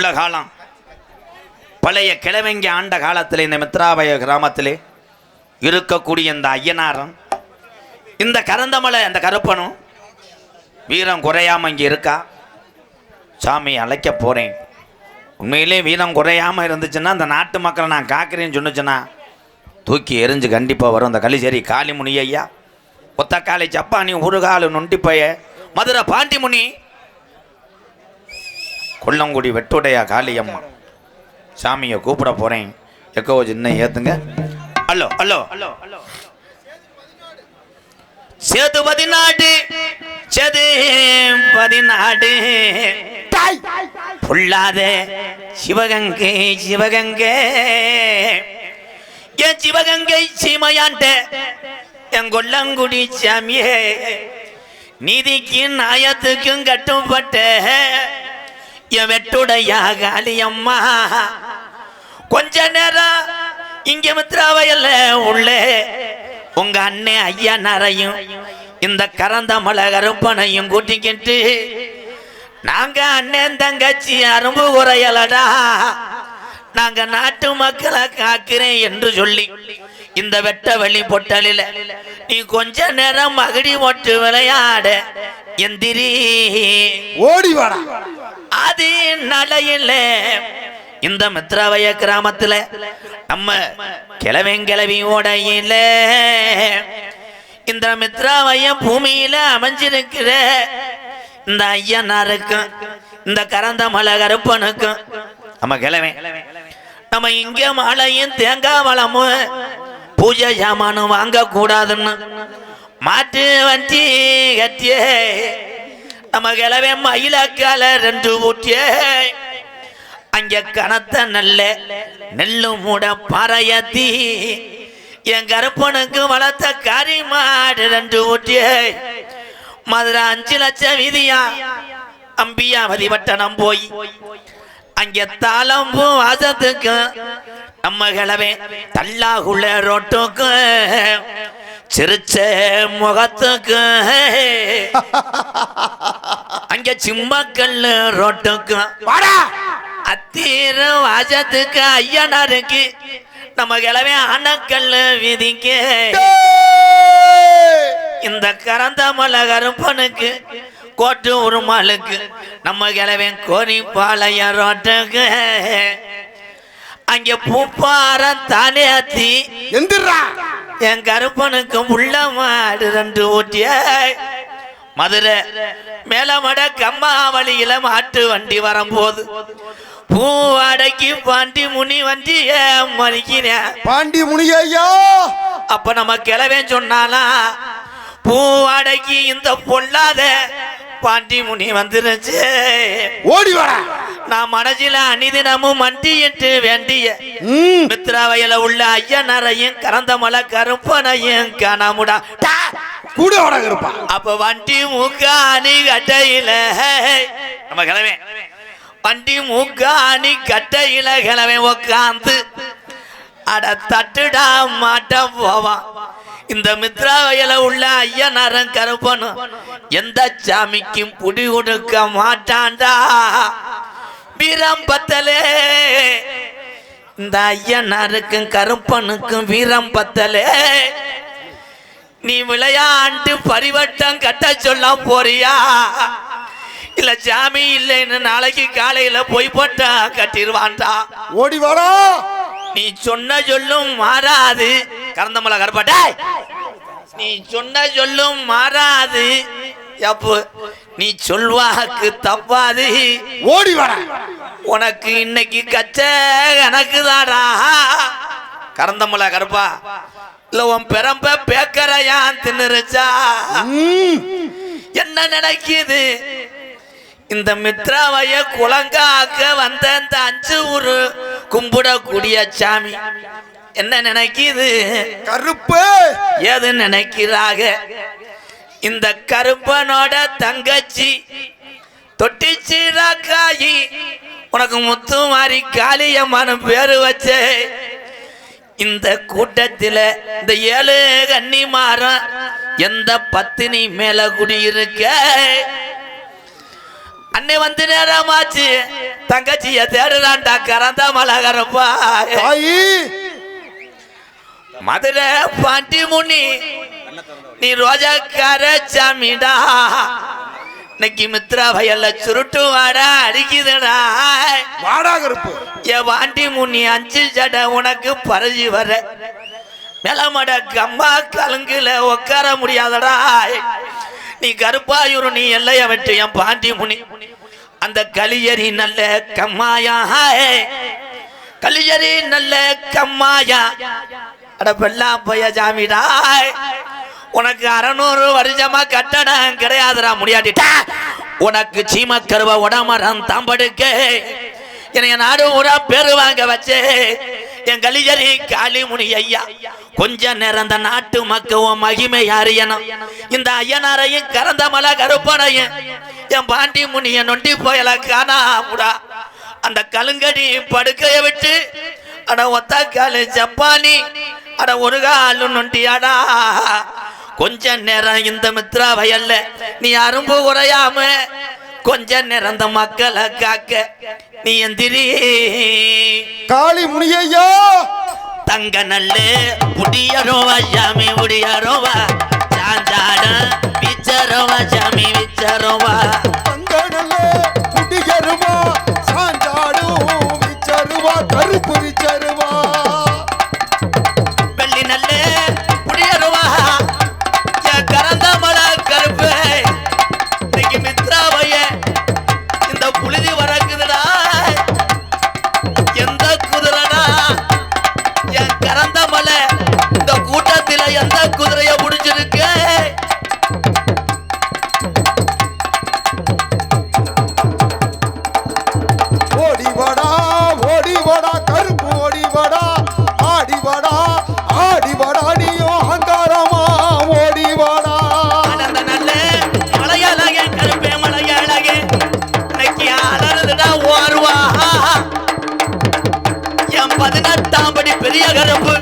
உள்ள காலம். பழைய கிழவங்க ஆண்ட காலத்தில் இந்த மித்ராபய கிராமத்திலே இருக்கக்கூடிய இந்த ஐயனாரம் இந்த கரந்தமலை அந்த கருப்பனும் வீரம் குறையாமல் இங்கே இருக்கா? சாமி அழைக்க போகிறேன் உண்மையிலே வீரம் குறையாமல் இருந்துச்சுன்னா அந்த நாட்டு மக்களை நான் காக்கிறேன்னு சொன்னிச்சுன்னா தூக்கி எரிஞ்சு கண்டிப்பாக வரும். இந்த களிச்சேரி காளிமுனி ஐயா ஒத்தக்காளி சப்பானி உருகாலு நொண்டிப்பைய மதுரை பாண்டிமுனி கொல்லங்குடி வெட்டுடையா காளியம்மா. சாமியை கூப்பிட போகிறேன் எக்கோ சின்ன ஏத்துங்க. Hello hello. Hello hello Sethu பதினாடு Sethu பதினாடு பொல்லாத சிவகங்கை சிவகங்கை. என் சிவகங்கை சீமையாண்ட என் கொல்லங்குடி சாமியே. நீதிக்கும் நியாயத்துக்கும் கட்டுப்பட்ட என் வெட்டுடையா காளியம்மா கொஞ்ச நேரம் இங்க மித்ராவையல்ல உள்ளே. உங்க அண்ணன் ஐயா நரையும் இந்த கரந்த மலை கருப்பனையும் கூட்டிக்கிட்டு நாங்க அண்ணன் தங்கச்சி அரும்பு குறையலடா நாங்க நாட்டு மக்களை காக்கிறேன் என்று சொல்லி இந்த வெட்ட வெளி பொட்டலில நீ கொஞ்ச நேரம் மகடி ஒட்டு விளையாட எந்திரி. ஓடி வாடா. ஆதி நலையில இந்த மித்ராவய கிராமத்துல நம்ம கிழவன் கிளவி இந்த மித்ராவய பூமியில அமைஞ்சிருக்கிற இந்த ஐயனாருக்கும் இந்த கரந்த மலை கருப்பனுக்கும் நம்ம கிழவன் நம்ம இங்க மழையும் தேங்காய் வளமும் பூஜை சாமானும் வாங்க கூடாதுன்னு மாட்டு வண்டி கட்டியே நம்ம கிளவே மயிலக்கால ரெண்டு ஊட்டியே அங்க கனத்த நல்ல நெல்லு மூட பாறையத்தி என் கருப்பனுக்கு வளர்த்த கறி மாடு ரெண்டு ஊட்டிய மதுரை அஞ்சு லட்சம் விதியா அம்பியாவதி பட்டணம் போய். அங்கே தாளம்பும் வாசத்துக்கும் நம்ம கிளவே தள்ளாகுள்ள ரோட்டுக்கும் சிரிச்ச முகத்துக்கு. அங்க சிம்மக்கல்லு ரோட்டுக்கு. வாடா. அத்தீர வாசத்துக்கு ஐயனாருக்கு நம்ம கிளவே அணக்கல்லு விதிக்கு. இந்த கரந்த மலை கருப்பனுக்கு கோட்டு உருமாளுக்கு நம்ம கிளவன் கோரி பாளைய ரோட்டுக்கு. அங்க பூப்பாரம் தானே அத்தி. எந்திரா. என் கருப்பனுக்கு உள்ள மாடு ரெண்டு ஊட்டிய. மதுரை மேலமட கம்மாவளியில மாட்டு வண்டி வரும்போது பூ அடக்கி பாண்டி முனி வண்டி மறிக்கிறேன் பாண்டி முனியா அப்ப நம்ம சொன்னானா பூ அடக்கி இந்த பொல்லாத பாண்டி முனி வந்துருச்சு. ஓடி வாடா நான் மனசில அனிதினமும் மண்டியிட்டு வேண்டிய ம். மித்ராவையில உள்ள ஐயனரையும் கரந்த மலை கருப்பனையும் காணாமுடா! கூட வாடா இருப்பா. அப்ப வண்டி மூக்காணி கட்டையில நம்ம கிளவே வண்டி மூக்காணி கட்டையில கிளவே உக்காந்து அட தட்டுடா மாட்ட போவான் இந்த மித்ராவையில உள்ள ஐயனாரன் கருப்பனும் எந்த சாமிக்கும் புடி கொடுக்க மாட்டான்டா வீரம்பத்தலே. இந்த ஐயனாருக்கும் கருப்பனுக்கும் வீரம் பத்தலே நீ விளையாண்டு பரிவட்டம் கட்ட சொல்ல போறியா? இல்ல சாமி இல்லைன்னு நாளைக்கு காலையில போய் போட்டா கட்டிடுவான்டா. ஓடி வாடா. நீ சொன்ன சொல்லும் மாறாது. கறந்தமலை கருப்பாட்டா. நீ சொன்ன சொல்லும் மாறாது. எப்போ நீ சொல்வாக்கு தப்பாது. ஓடி வாடா உனக்கு இன்னைக்கு கச்ச கணக்கு தாடா கறந்தமலை கருப்பா. இல்ல உன் பெரம்ப பேக்கரையான் தின்னுருச்சா? என்ன நினைக்குது இந்த மித்ராவைய குலங்காக்க வந்த இந்த அஞ்சு ஊரு கும்பிடக்கூடிய சாமி. என்ன நினைக்குது? கருப்பு. ஏது நினைக்கிறாக? இந்த கருப்பனோட தங்கச்சி தொட்டிச்சி ராக்காயி. உனக்கு முத்து மாறி காளியம்மனு பேரு வச்சே. இந்த கூட்டத்தில் இந்த ஏழு கன்னிமாரம் எந்த பத்தினி மேல குடியிருக்க அன்னை வந்து நேரமாச்சு. தங்கச்சிய தேடுறான்டா கறந்த மலகரப்பா மதுரை பாண்டி முனி நீ ரோஜாக்கார சாமிடா. இன்னைக்கு மித்ரா வயல்ல சுருட்டு வாடா அடிக்குதுடா. வாடா கருப்பு என் பாண்டி முனி அஞ்சு ஜடை உனக்கு பரஜி வர. நிலமட கம்மா கலுங்குல உட்கார முடியாதடா. நீ கருப்பாயூர் நீ எல்லைய விட்டு என் பாண்டி முனி அந்த கலியரி நல்ல கம்மாயா. கலியரி நல்ல கம்மாயா. அட பெல்லாம் பைய ஜாமிடா உனக்கு அறநூறு வருஷமா கட்டடம் கிடையாதுடா முடியாட்டிட்டா. உனக்கு சீம கருவ உடமரம் தாம்படுக்க. என்னைய நாடு ஊரா பேரு வாங்க வச்சே. என் கலிஜரி காளிமுனி ஐயா கொஞ்ச நேரம் இந்த நாட்டு மக்கவும் மகிமை அறியணும். இந்த ஐயனாரையும் கரந்த மலை கருப்பனையும் என் பாண்டி முனிய நொண்டி போயல காணாமுடா. அந்த கலுங்கடி படுக்கைய விட்டு அட ஒத்த காலு ஜப்பானி அட ஒரு காலு நொண்டியாடா. கொஞ்ச நேரம் இந்த மித்ரா வயல்ல நீ அரும்பு உரையாம கொஞ்ச நேரம் இந்த மக்களை காக்க. நீ எந்திரி. காளி முனியையா? தங்க நல்லு முடியரோவா ஜாமி முடியரோவா சாஞ்சாட விச்சரோவா ஜாமி விச்சரோவா பெரிய கருப்பு.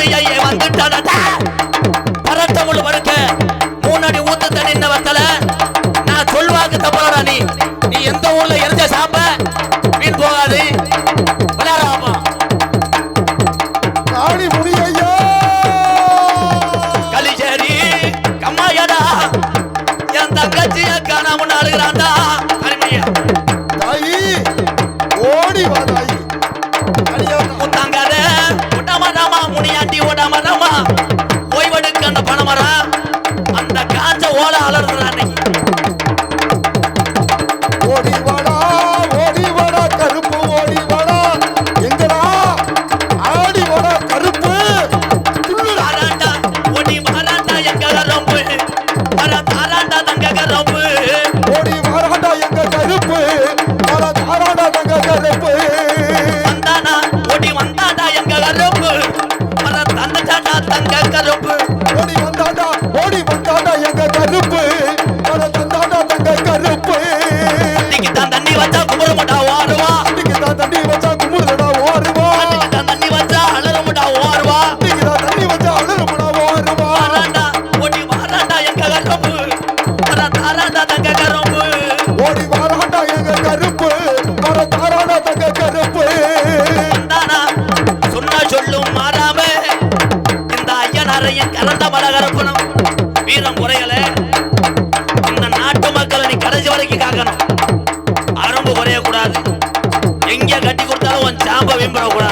காலி முனையை வந்துட்டாடா பரட்ட முள்ளு படுக்க மூணடி ஊத்து தண்ணி இந்த வத்தல. நான் சொல்வாக்கு தப்பலடா நீ. நீ எந்த ஊர்ல எரிஞ்ச சாம்ப வீண் போகாது. விளையாடாமா காளி முனியையா. கலிஜரி கம்மாயடா. என் தங்கச்சிய காணாம நாளுகிறான்டா miembro,